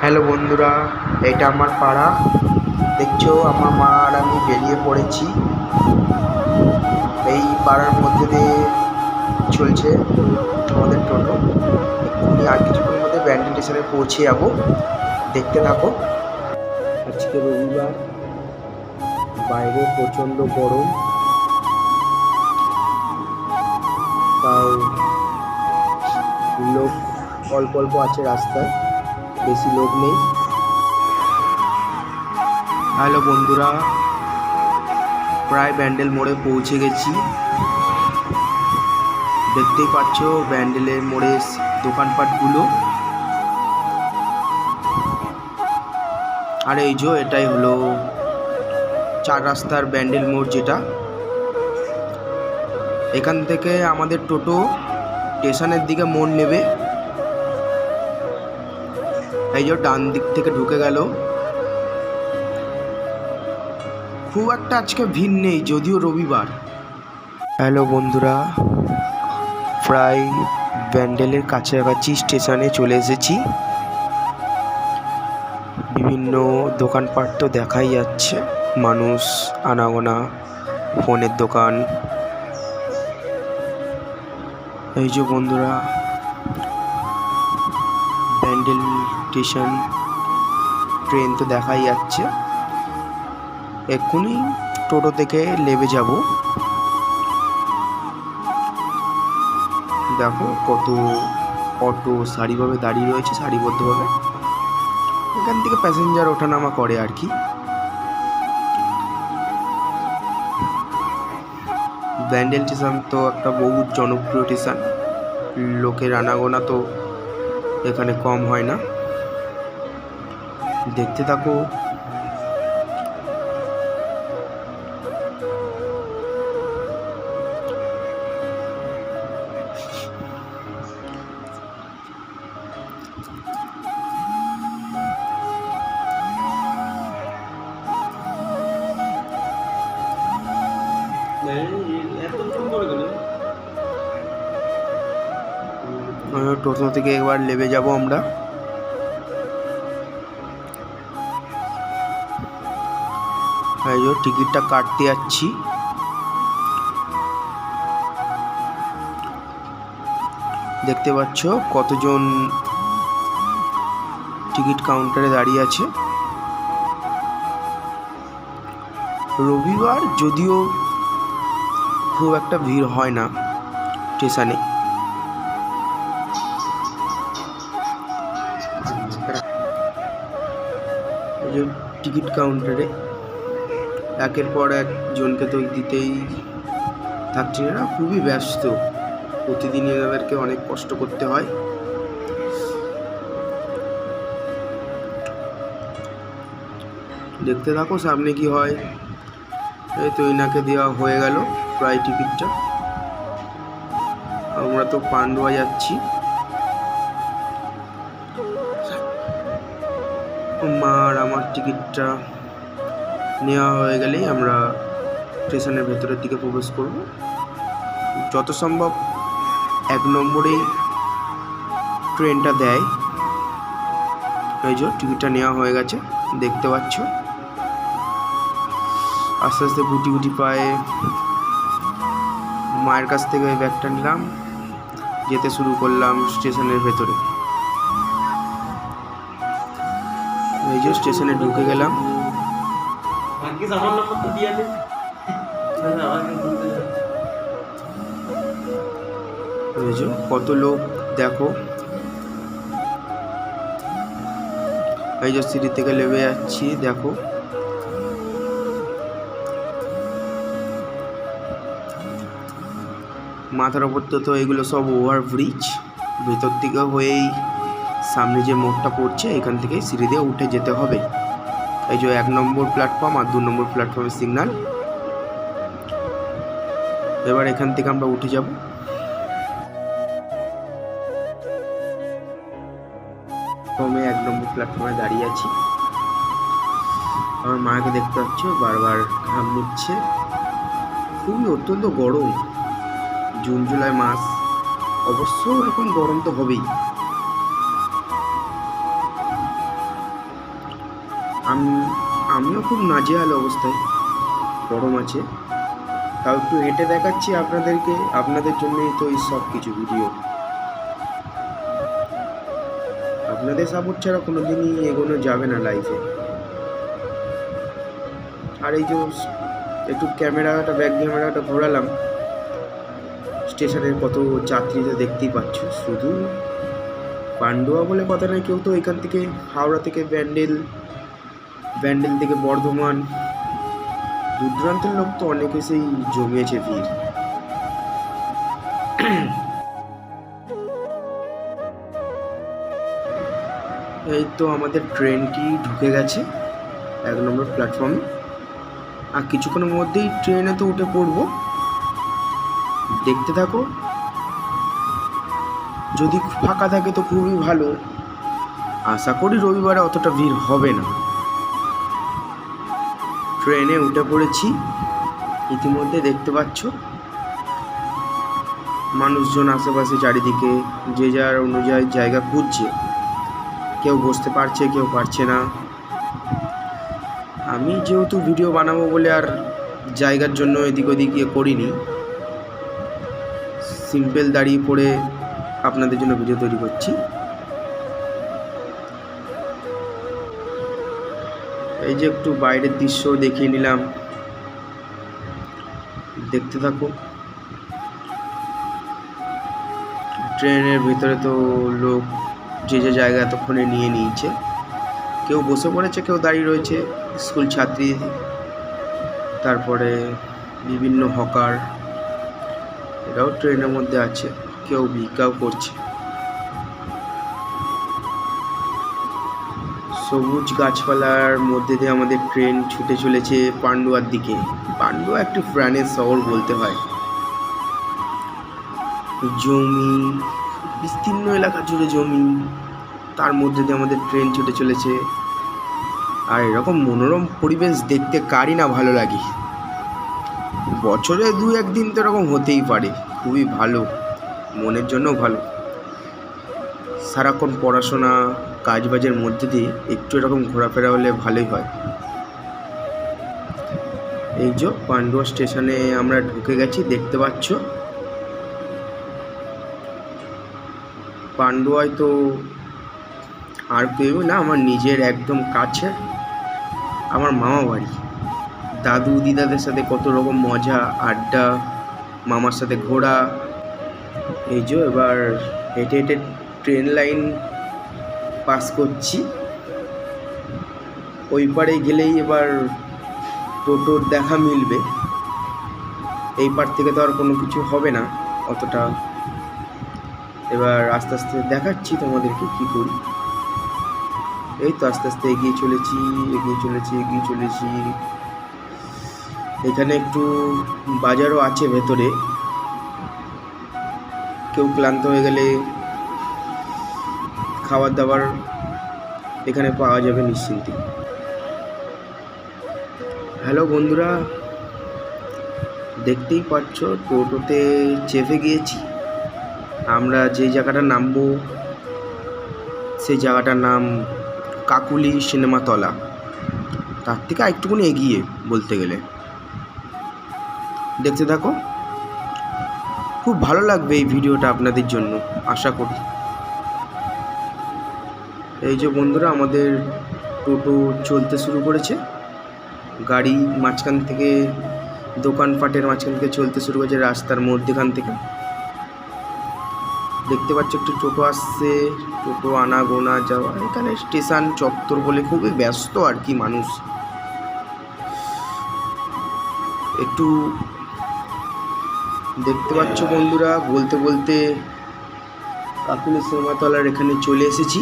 Hello বন্ধুরা, এটা আমার পাড়া। দেখছ, আমার মা আর আমি বেরিয়ে পড়েছি। এই পাড়ার মধ্যে দিয়ে চলছে আমাদের টোটো। এক্ষুনি আর কিছুক্ষণের মধ্যে ব্যান্ডেল স্টেশনে পৌঁছে যাব। দেখতে থাকো। আজকে রবিবার, বাইরে প্রচণ্ড গরম। তাও লোক অল্প অল্প আছে রাস্তায়। বেশি লোক নেই। হ্যালো বন্ধুরা, প্রায় ব্যান্ডেল মোড়ে পৌঁছে গেছি। দেখতেই পাচ্ছ ব্যান্ডেলের মোড়ে দোকানপাটগুলো। আর এই যে এটাই হলো চার রাস্তার ব্যান্ডেল মোড় যেটা। এখান থেকে আমাদের টোটো স্টেশনের দিকে মোড় নেবে। এই যে ডান দিক থেকে ঢুকে গেল। খুব একটা আজকে ভিড় নেই, যদিও রবিবার। হ্যালো বন্ধুরা, প্রায় ব্যান্ডেলের কাছাকাছি স্টেশনে চলে এসেছি। বিভিন্ন দোকানপাট তো দেখাই যাচ্ছে, মানুষ, আনাগোনা, ফোনের দোকান। এই যে বন্ধুরা, ব্যান্ডেল স্টেশন ট্রেন তো দেখাই যাচ্ছে। এক্ষুনি টোটো থেকে নেমে যাব। দেখো কত অটো, সারিভাবে দাঁড়িয়ে রয়েছে, সারিবদ্ধভাবে। এখান থেকে প্যাসেঞ্জার ওঠানামা করে আর কি। ব্যান্ডেল স্টেশন তো একটা বহু জনপ্রিয় স্টেশন। লোকের আনাগোনা তো এখানে কম হয় না। দেখতে থাকো। টোটো থেকে একবার নেমে যাব আমরা। এই যে টিকিটটা কাটতে যাচ্ছি। দেখতে পাচ্ছ কতজন টিকিট কাউন্টারে দাঁড়িয়ে আছে। রবিবার যদিও খুব একটা ভিড় হয় না স্টেশনে। টিকিট কাউন্টারে একের পর একজনকে তো দিতেই থাকছে খুবই ব্যস্ত। প্রতিদিনই এদেরকে অনেক কষ্ট করতে হয়। দেখতে থাকো, সামনে কি হয়। এই তো ইনাকে দেওয়া হয়ে গেল প্রায় টিকিটটা। আমরা তো পান্ডুয়া যাচ্ছি। মার আমার টিকিটটা নেওয়া হয়ে গেলেই আমরা স্টেশনের ভেতরের দিকে প্রবেশ করব। যত সম্ভব এক নম্বরেই ট্রেনটা দেয়। এই যে টিকিটটা নেওয়া হয়ে গেছে, দেখতে পাচ্ছ। আস্তে আস্তে গুটি গুটি পায়ে মায়ের কাছ থেকে ব্যাগটা নিলাম, যেতে শুরু করলাম স্টেশনের ভেতরে। এই যে স্টেশনে ঢুকে গেলাম। আমার দিয়ে দে তাহলে আমাকে বলতে হবে। এই যে, কত লোক, দেখো। এই যে সিঁড়ি থেকে নেমে যাচ্ছি, দেখো। মাথার ওপর তো তো এগুলো সব ওভার ব্রিজ ভেতর থেকে হয়েই সামনে যে মোড়টা পড়ছে, এখান থেকে সিঁড়ি দিয়ে উঠে যেতে হবে। এই যে এক নম্বর প্ল্যাটফর্ম আর দু নম্বর প্ল্যাটফর্মের সিগন্যাল এবার এখান থেকে আমরা উঠে যাব। প্ল্যাটফর্মে এক নম্বর প্ল্যাটফর্মে দাঁড়িয়ে আছি। আমার মাকে দেখতে পাচ্ছ, বারবার ঘাম নিচ্ছে খুবই অত্যন্ত গরম। জুন, জুলাই মাস। অবশ্য এরকম গরম তো হবেই। আমি, আমিও খুব নাজেহাল অবস্থায়, গরম আছে। তাও একটু হেঁটে দেখাচ্ছি আপনাদেরকে, আপনাদের জন্যই তো এই সব কিছু ভিডিও আপনাদের সাপোর্ট ছাড়া কোনো দিনই এগোনো যাবে না লাইফে আর এই যে একটু ক্যামেরাটা ব্যাক ক্যামেরাটা ঘোরালাম। স্টেশনের কত যাত্রীরা দেখতেই পাচ্ছ, শুধু পান্ডুয়া বলে কথা নয়, কেউ তো এখান থেকে হাওড়া থেকে ব্যান্ডেল ব্যান্ডেল থেকে বর্ধমান। দূর দূরান্তের লোক তো অনেক এসেই জমিয়েছে ভিড়। এই তো আমাদের ট্রেনটি ঢুকে গেছে এক নম্বর প্ল্যাটফর্মে আর কিছুক্ষণের মধ্যেই ট্রেনে তো উঠে পড়ব। দেখতে থাকো। যদি ফাঁকা থাকে তো খুবই ভালো। আশা করি রবিবারে অতটা ভিড় হবে না। ট্রেনে উঠে পড়েছি। ইতিমধ্যে দেখতে পাচ্ছ, মানুষজন আশেপাশে চারিদিকে যে যার অনুযায়ী জায়গা খুঁজছে। কেউ বসতে পারছে, কেউ পারছে না। আমি যেহেতু ভিডিও বানাবো বলে আর জায়গার জন্য এদিক ওদিক ইয়ে করিনি, সিম্পল দাঁড়িয়ে পড়ে আপনাদের জন্য ভিডিও তৈরি করছি। এই যে একটু বাইরের দৃশ্য দেখিয়ে নিলাম। দেখতে থাকো। ট্রেনের ভেতরে তো লোক যে যে জায়গা এতক্ষণে নিয়ে নিয়েছে। কেউ বসে পড়েছে, কেউ দাঁড়িয়ে রয়েছে, স্কুল ছাত্রী, তারপরে বিভিন্ন হকার, এরাও ট্রেনের মধ্যে আছে, কেউ ভিক্ষাও করছে। সবুজ গাছপালার মধ্যে দিয়ে আমাদের ট্রেন ছুটে চলেছে পান্ডুয়ার দিকে। পান্ডুয়া একটি প্রাণের শহর বলতে হয়। জমি, বিস্তীর্ণ এলাকা জুড়ে জমি, তার মধ্যে দিয়ে আমাদের ট্রেন ছুটে চলেছে। আর এরকম মনোরম পরিবেশ দেখতে কারই না ভালো লাগে। বছরে দু একদিন তো এরকম হতেই পারে, খুবই ভালো, মনের জন্য ভালো। সারাক্ষণ পড়াশোনা কাজবাজের মধ্যে দিয়ে একটু এরকম ঘোরাফেরা হলে ভালোই হয়। এই যে পান্ডুয়া স্টেশনে আমরা ঢুকে গেছি, দেখতে পাচ্ছ? পান্ডুয়ায় তো আর কেউ না, আমার নিজের একদম কাছে, আমার মামা বাড়ি। দাদু দিদাদের সাথে কত রকম মজা, আড্ডা, মামার সাথে ঘোরা। এই যে এবার হেঁটে হেঁটে ট্রেন লাইন পাস করছি। ওই পারে গেলেই এবার টোটোর দেখা মিলবে। এই পার থেকে তো আর কোনো কিছু হবে না, অতটা। এবার আস্তে আস্তে দেখাচ্ছি তোমাদেরকে কী করি। এই তো আস্তে আস্তে এগিয়ে চলেছি এগিয়ে চলেছি এগিয়ে চলেছি। এখানে একটু বাজারও আছে ভেতরে। কেউ ক্লান্ত হয়ে গেলে খাবার দাবার এখানে পাওয়া যাবে নিশ্চিন্তে। হ্যালো বন্ধুরা, দেখতেই পাচ্ছ টোটোতে চেপে গিয়েছি। আমরা যে জায়গাটা নামবো, সেই জায়গাটার নাম কাকুলি সিনেমাতলা। তার থেকে একটুকুনি এগিয়ে বলতে গেলে। দেখতে থাকো। খুব ভালো লাগবে এই ভিডিওটা আপনাদের জন্য, আশা করি। এই যে বন্ধুরা, আমাদের টোটো চলতে শুরু করেছে। গাড়ি মাঝখান থেকে, দোকানপাটের মাঝখান থেকে চলতে শুরু করেছে রাস্তার মধ্যেখান থেকে। দেখতে পাচ্ছ একটু টোটো আসছে, টোটো আনা গোনা যাওয়া। এখানে স্টেশন চত্বর বলে খুবই ব্যস্ত আর কি মানুষ। একটু দেখতে পাচ্ছ বন্ধুরা, বলতে বলতে কাকুলি সিনেমাতলার এখানে চলে এসেছি।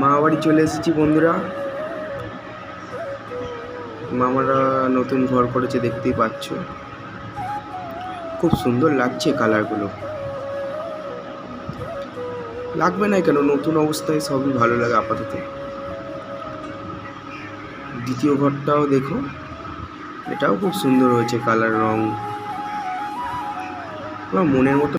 মা বাড়ি চলে এসেছি বন্ধুরা। মামারা নতুন ঘর করেছে, দেখতেই পাচ্ছ। খুব সুন্দর লাগছে কালারগুলো লাগবে না কেন? নতুন অবস্থায় সবই ভালো লাগে আপাতত। দ্বিতীয় ঘরটাও দেখো, এটাও খুব সুন্দর হয়েছে কালার রং। আমার মনের মতো